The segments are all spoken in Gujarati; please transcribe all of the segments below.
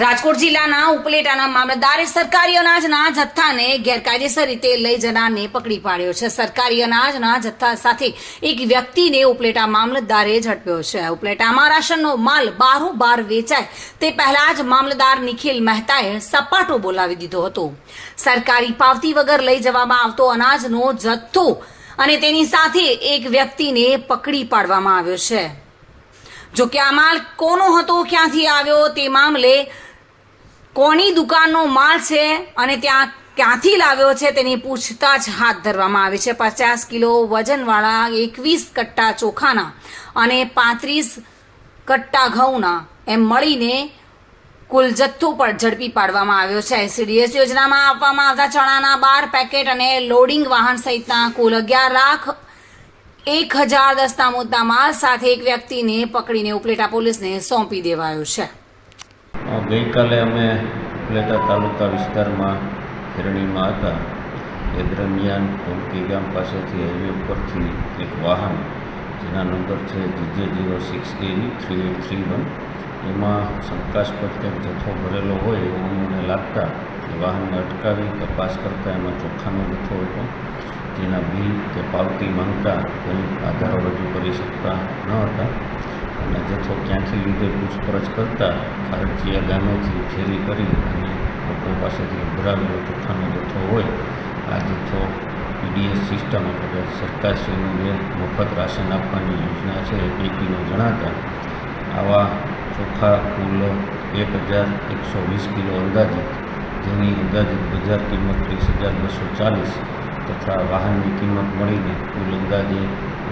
રાજકોટ જિલ્લાના ઉપલેટાના મામલતદારે સરકારી અનાજના જથ્થાને ગેરકાયદેસર રીતે લઈ જનારને પકડી પાડ્યો છે. સરકારી અનાજના જથ્થા સાથે એક વ્યક્તિને ઉપલેટા મામલતદારે ઝડપ્યો છે. ઉપલેટામાં રાશનનો માલ બારોબાર વેચાય તે પહેલા જ મામલતદાર નિખિલ મહેતાએ સપાટો બોલાવી દીધો હતો. સરકારી પાવતી વગર લઈ જવામાં આવતો અનાજનો જથ્થો અને તેની સાથે એક વ્યક્તિને પકડી પાડવામાં આવ્યો છે. જો કે આ માલ કોનો હતો, ક્યાંથી આવ્યો તે મામલે કોની દુકાનનો માલ છે અને ત્યાં ક્યાંથી લાવ્યો છે તેની પૂછતાછ હાથ ધરવામાં આવી છે. પચાસ કિલો વજનવાળા એકવીસ કટ્ટા ચોખાના અને પાંત્રીસ કટ્ટા ઘઉંના એમ મળીને કુલ જથ્થો પર ઝડપી પાડવામાં આવ્યો છે. સીડીએસ યોજનામાં આપવામાં આવતા ચણાના બાર પેકેટ અને લોડિંગ વાહન સહિતના કુલ અગિયાર લાખ એક હજાર દસ્તા મુદ્દા માલ સાથે એક વ્યક્તિને પકડીને ઉપલેટા પોલીસને સોંપી દેવાયો છે. ગઈકાલે અમે ફલેટા તાલુકા વિસ્તારમાં ખેરણીમાં હતા. એ દરમિયાન ટોલકી ગામ પાસેથી હાઈવે ઉપરથી એક વાહન, જેના નંબર છે GJ zero six A three eight three one, એમાં શંકાસ્પદ કંઈક જથ્થો ભરેલો હોય એવું અમને લાગતા એ વાહનને અટકાવી તપાસ કરતાં એમાં ચોખ્ખાનો જથ્થો હતો, જેના બિલ કે પાવતી માંગતા કોઈ આધારો રજૂ કરી શકતા ન હતા. અને જથ્થો ક્યાંથી લીધે પૂછપરછ કરતા? ખારચિયા ગામેથી ફેરી કરી અને લોકો પાસેથી ઉભરાવેલો ચોખ્ખાનો જથ્થો હોય. આ જથ્થો પીડીએસ સિસ્ટમ એટલે કે સરકારશ્રીની મફત રાશન આપવાની યોજના છે એ પૈકીનો જણાતા, આવા ચોખ્ખા કુલ એક હજાર એકસો વીસ કિલો અંદાજિત, જેની અંદાજિત બજાર કિંમત ત્રીસ હજાર બસો ચાલીસ તથા વાહનની કિંમત મળીને કુલ અંદાજે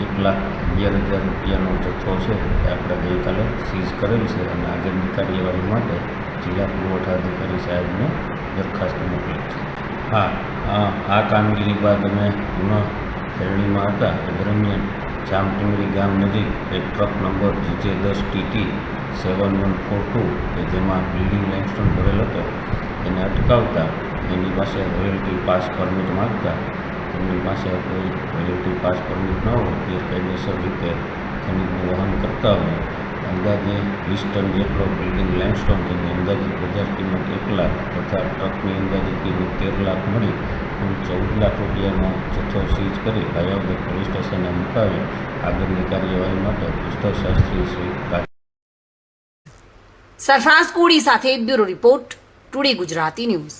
એક લાખ અગિયાર હજાર રૂપિયાનો જથ્થો છે એ આપણે ગઈકાલે સીઝ કરેલ છે અને આગળની કાર્યવાહી માટે જિલ્લા પુરવઠા અધિકારી સાહેબને દરખાસ્ત મોકલી છે. હા, આ કામગીરી બાદ અમે પુનઃ ખેરણીમાં હતા એ દરમિયાન જામટીમડી ગામ નજીક એક ટ્રક નંબર જીજે દસ TT seven one four two કે જેમાં બિલ્ડિંગ લાઇમસ્ટોન ભરેલ હતો, એને અટકાવતા એની પાસે રોયલ્ટી પાસ પરમિટ માગતા એમની પાસે કોઈ વેલિડિટી પાસ પરમિટ ન હોય ગેરકાયદેસર રીતે ખનીજનું વહન કરતા હોય. અંદાજે વીસ ટન જેટલો બિલ્ડિંગ લાઇમસ્ટોન જેની અંદાજિત બજાર કિંમત એક લાખ તથા ટ્રકની અંદાજિત કિંમત તેર લાખ મળી કુલ ચૌદ લાખ રૂપિયાનો જથ્થો સીઝ કરી ભાયાવદર પોલીસ સ્ટેશને મુકાવી આગળની કાર્યવાહી માટે પુસ્તકશાસ્ત્રી શ્રી રાજ સરફરાઝ કોડી સાથે bureau report today Gujarati news.